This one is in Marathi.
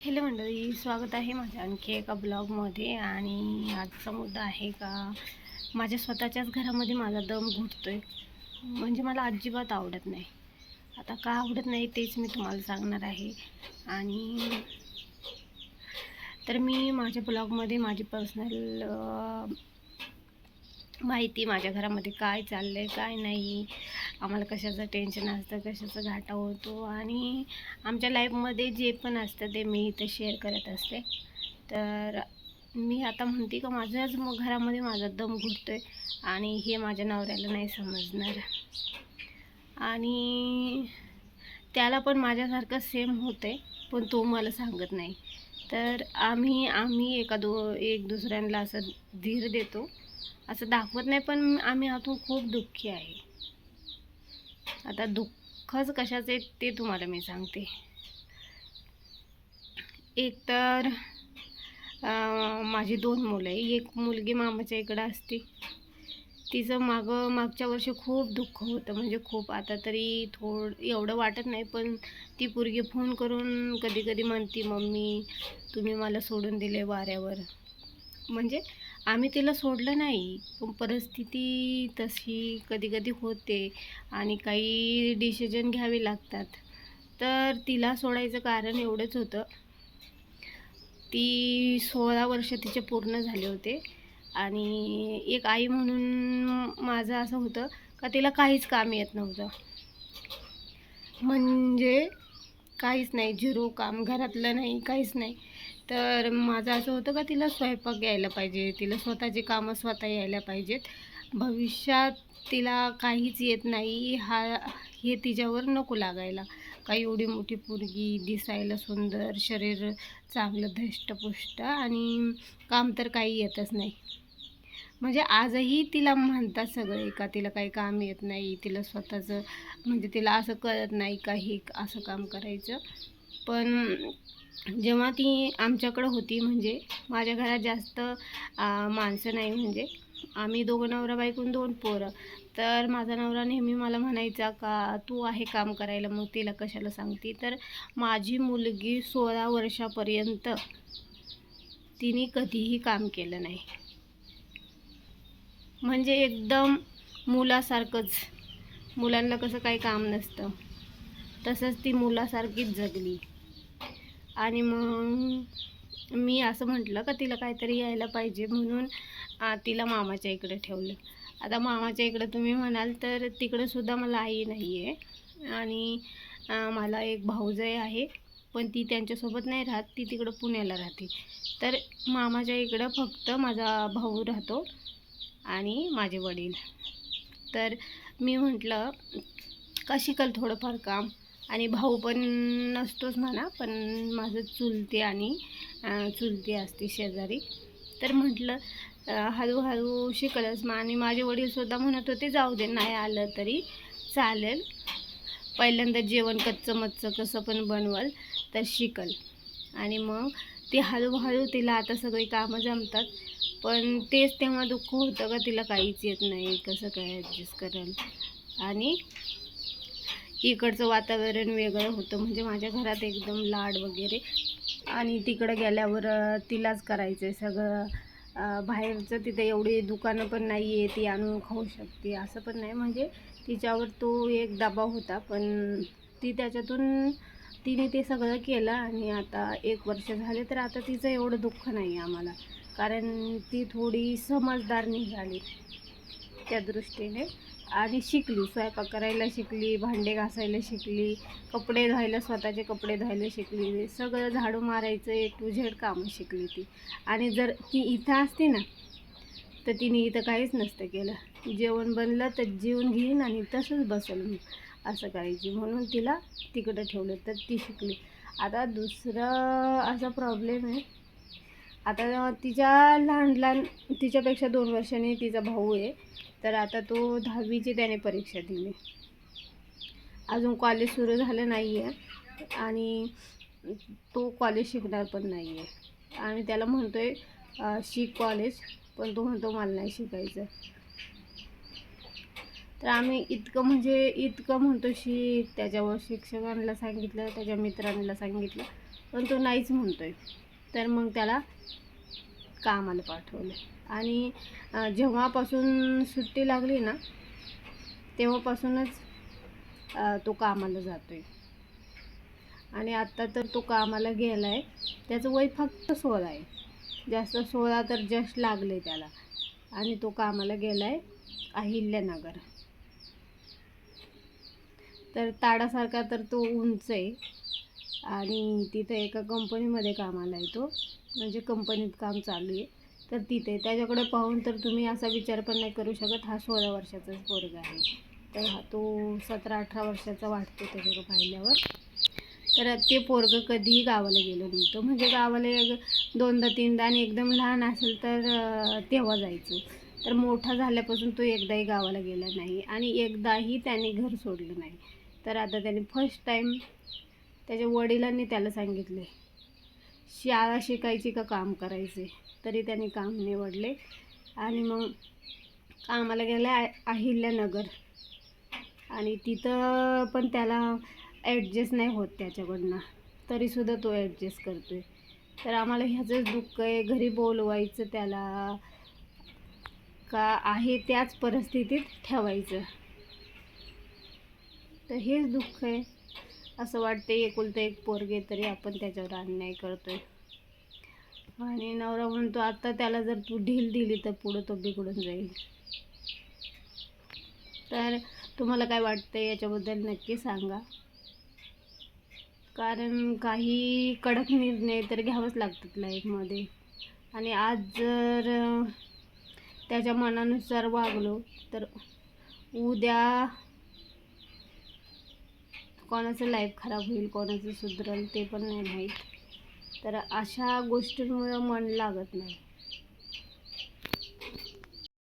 हॅलो मंडळी स्वागत आहे माझ्या आणखी एका ब्लॉगमध्ये. आणि आजचा मुद्दा आहे का माझ्या स्वतःच्याच घरामध्ये माझा दम घुटतो आहे म्हणजे मला अजिबात आवडत नाही. आता का आवडत नाही तेच मी तुम्हाला सांगणार आहे. आणि तर मी माझ्या ब्लॉगमध्ये माझी पर्सनल माहिती माझ्या घरामध्ये काय चाललं आहे काय नाही आम्हाला कशाचं टेन्शन असतं कशाचा घाटा होतो आणि आमच्या लाईफमध्ये जे पण असतं ते मी इथं शेअर करत असते. तर मी आता म्हणते का माझ्याच मग घरामध्ये माझा दम घुटतो आहे आणि हे माझ्या नवऱ्याला नाही समजणार. आणि त्याला पण माझ्यासारखं सेम होतं आहे पण तो मला सांगत नाही. तर आम्ही आम्ही एका दो एक दुसऱ्यांना असं धीर देतो. असं दाखवत नाही पण आम्ही आतून खूप दुःखी आहे. आता दुःखच कशाचे ते तुम्हाला मी सांगते. एक तर माझी दोन मुलं आहे. एक मुलगी मामाच्या इकडं असते. तिचं मागं मागच्या वर्षी खूप दुःख होतं. म्हणजे खूप आता तरी थोडं एवढं वाटत नाही पण ती पोरगी फोन करून कधी कधी म्हणती मम्मी तुम्ही मला सोडून दिले वाऱ्यावर. म्हणजे आम्ही तिला सोडलं नाही. पण परिस्थिती तशी कधी कधी होते आणि काही डिसिजन घ्यावे लागतात. तर तिला सोडायचं कारण एवढंच होतं. ती सोळा वर्ष तिचे पूर्ण झाले होते. आणि एक आई म्हणून माझं असं होतं का तिला काहीच काम येत नव्हतं. म्हणजे काहीच नाही झिरो काम घरातलं नाही काहीच नाही. तर माझं असं होतं का तिला स्वयंपाक यायला पाहिजे तिला स्वतःची कामं स्वतः यायला पाहिजेत. भविष्यात तिला काहीच येत नाही हा हे तिच्यावर नको लागायला. काही एवढी मोठी पोरगी दिसायला सुंदर शरीर चांगलं धष्टपुष्ट आणि काम तर काही येतच नाही. म्हणजे आजही तिला म्हणतात सगळे का तिला काही काम येत नाही तिला स्वतःचं म्हणजे तिला असं कळत नाही का हे असं काम करायचं. पण जेव्हा ती आमच्याकडं होती म्हणजे माझ्या घरात जास्त माणसं नाही म्हणजे आम्ही दोघं नवरा बायकून दोन पोरं. तर माझा नवरा नेहमी मला म्हणायचा का तू आहे काम करायला? मग तिला कशाला सांगते? तर माझी मुलगी सोळा वर्षापर्यंत तिने कधीही काम केलं नाही. म्हणजे एकदम मुलासारखंच. मुलांना कसं काही काम नसतं. तसंच ती मुलासारखीच जगली. आणि मग मी असं म्हटलं का तिला काहीतरी यायला पाहिजे म्हणून तिला मामाच्या इकडे ठेवलं. आता मामाच्या इकडे तुम्ही म्हणाल तर तिकडंसुद्धा मला आई नाही आहे आणि मला एक भाऊजय आहे पण ती त्यांच्यासोबत नाही राहत ती तिकडं पुण्याला राहते. तर मामाच्या इकडं फक्त माझा भाऊ राहतो आणि माझे वडील. तर मी म्हटलं का शिकल थोडंफार काम? आणि भाऊ पण नसतोच म्हणा पण माझं चुलते आणि चुलती असते शेजारी. तर म्हटलं हळूहळू शिकलच मग आणि माझे वडीलसुद्धा म्हणत होते जाऊ दे नाही आलं तरी चालेल. पहिल्यांदा जेवण कच्चं मच्चं कसं पण बनवल तर शिकल. आणि मग ती हळूहळू तिला आता सगळी कामं जमतात पण तेच तेव्हा दुःख होतं का तिला काहीच येत नाही कसं काय ॲडजस्ट करेल. आणि इकडचं वातावरण वेगळं होतं. म्हणजे माझ्या घरात एकदम लाड वगैरे. आणि तिकडं गेल्यावर तिलाच करायचं आहे सगळं बाहेरचं तिथे एवढी दुकानं पण नाही आहे ती आणून खाऊ शकते. असं पण नाही. म्हणजे तिच्यावर तो एक दबाव होता. पण ती त्याच्यातून तिने ते सगळं केलं आणि आता एक वर्ष झाले तर आता तिचं एवढं दुःख नाही आहे आम्हाला. कारण ती थोडी समजदार निघाली त्या दृष्टीने. आणि शिकली स्वयंपाक करायला शिकली भांडे घासायला शिकली कपडे धुवायला स्वतःचे कपडे धुवायला शिकली सगळं झाडू मारायचं ए टू झेड कामं शिकली ती. आणि जर ती इथं असती ना तर तिने इथं काहीच नसतं केलं. जेवण बनलं तर जेवण घेईन आणि तसंच बसेल मी असं करायची. म्हणून तिला तिकडं ठेवलं तर ती शिकली. आता दुसरं असा प्रॉब्लेम आहे आता तिच्या लहान लहान तिच्यापेक्षा दोन वर्षांनी तिचा भाऊ आहे. तर आता तो दहावीची त्याने परीक्षा दिली. अजून कॉलेज सुरू झालं नाही आहे आणि तो कॉलेज शिकणार पण नाही आहे आम्ही त्याला म्हणतो आहे शिक कॉलेज पण तो म्हणतो मला नाही शिकायचं. तर आम्ही इतकं म्हणजे इतकं म्हणतो शिक. त्याच्यावर शिक्षकांना सांगितलं त्याच्या मित्रांना सांगितलं पण तो नाहीच म्हणतो आहे तर मग त्याला कामाला पाठवलं आणि जेव्हापासून सुट्टी लागली ना तेव्हापासूनच तो कामाला जातो आहे आणि आत्ता तर तो कामाला गेला आहे त्याचं वय फक्त सोळा आहे. जास्त सोळा तर जस्ट लागले त्याला. आणि तो कामाला गेला आहे अहिल्यानगर. तर ताडासारखा तर तो उंच आहे. आणि तिथं एका कंपनीमध्ये कामाला येतो म्हणजे कंपनीत काम चालू आहे तर तिथे. त्याच्याकडे पाहून तर तुम्ही असा विचार पण नाही करू शकत हा सोळा वर्षाचाच पोरगा आहे. तर हा तो सतरा अठरा वर्षाचा वाटतो त्याच्याकडे पाहिल्यावर. तर ते पोरगं कधीही गावाला गेलं नव्हतं. म्हणजे गावाला एक दोनदा तीनदा आणि एकदम लहान असेल तर तेव्हा जायचो. तर मोठा झाल्यापासून तो एकदाही गावाला गेला नाही आणि एकदाही त्याने घर सोडलं नाही. तर आता त्याने फर्स्ट टाईम त्याच्या वडिलांनी त्याला सांगितले शाळा शिकायची का काम करायचे? तरी त्याने काम निवडले. आणि मग कामाला गेला अहिल्यानगर. आणि तिथं पण त्याला ॲडजस्ट नाही होत त्याच्याकडनं. तरीसुद्धा तो ॲडजस्ट आहे तर आम्हाला ह्याचंच दुःख आहे. घरी बोलवायचं त्याला का आहे त्याच परिस्थितीत ठेवायचं. तर हेच दुःख आहे. असं वाटते एकुलतं एक पोरगे तरी आपण त्याच्यावर अन्याय करतोय. आणि नवरा म्हणतो आता त्याला जर तू ढील दिली तर पुढं तो बिघडून जाईल. तर तुम्हाला काय वाटतं याच्याबद्दल नक्की सांगा. कारण काही कडक निर्णय तर घ्यावंच लागतात लाईफमध्ये. आणि आज जर त्याच्या मनानुसार वागलो तर उद्या कोणाचं लाईफ खराब होईल कोणाचं सुधरेल ते पण नाही माहीत. तर अशा गोष्टींमुळं मन लागत नाही.